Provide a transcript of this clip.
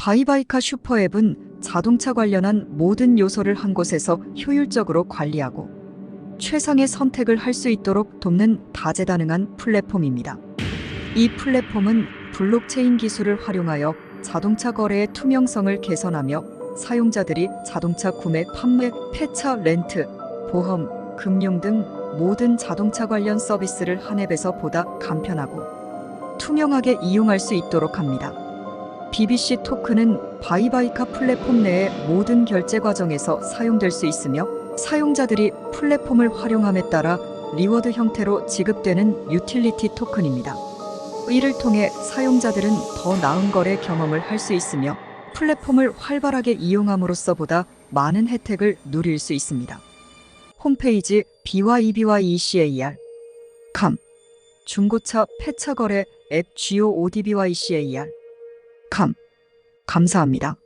바이바이카 슈퍼앱은 자동차 관련한 모든 요소를 한 곳에서 효율적으로 관리하고 최상의 선택을 할 수 있도록 돕는 다재다능한 플랫폼입니다. 이 플랫폼은 블록체인 기술을 활용하여 자동차 거래의 투명성을 개선하며 사용자들이 자동차 구매, 판매, 폐차, 렌트, 보험, 금융 등 모든 자동차 관련 서비스를 한 앱에서 보다 간편하고 투명하게 이용할 수 있도록 합니다. BBC 토큰은 바이바이카 플랫폼 내의 모든 결제 과정에서 사용될 수 있으며 사용자들이 플랫폼을 활용함에 따라 리워드 형태로 지급되는 유틸리티 토큰입니다. 이를 통해 사용자들은 더 나은 거래 경험을 할 수 있으며 플랫폼을 활발하게 이용함으로써 보다 많은 혜택을 누릴 수 있습니다. 홈페이지 BYBYECAR 감 중고차 폐차 거래 앱 GOODBYCAR 감 감사합니다.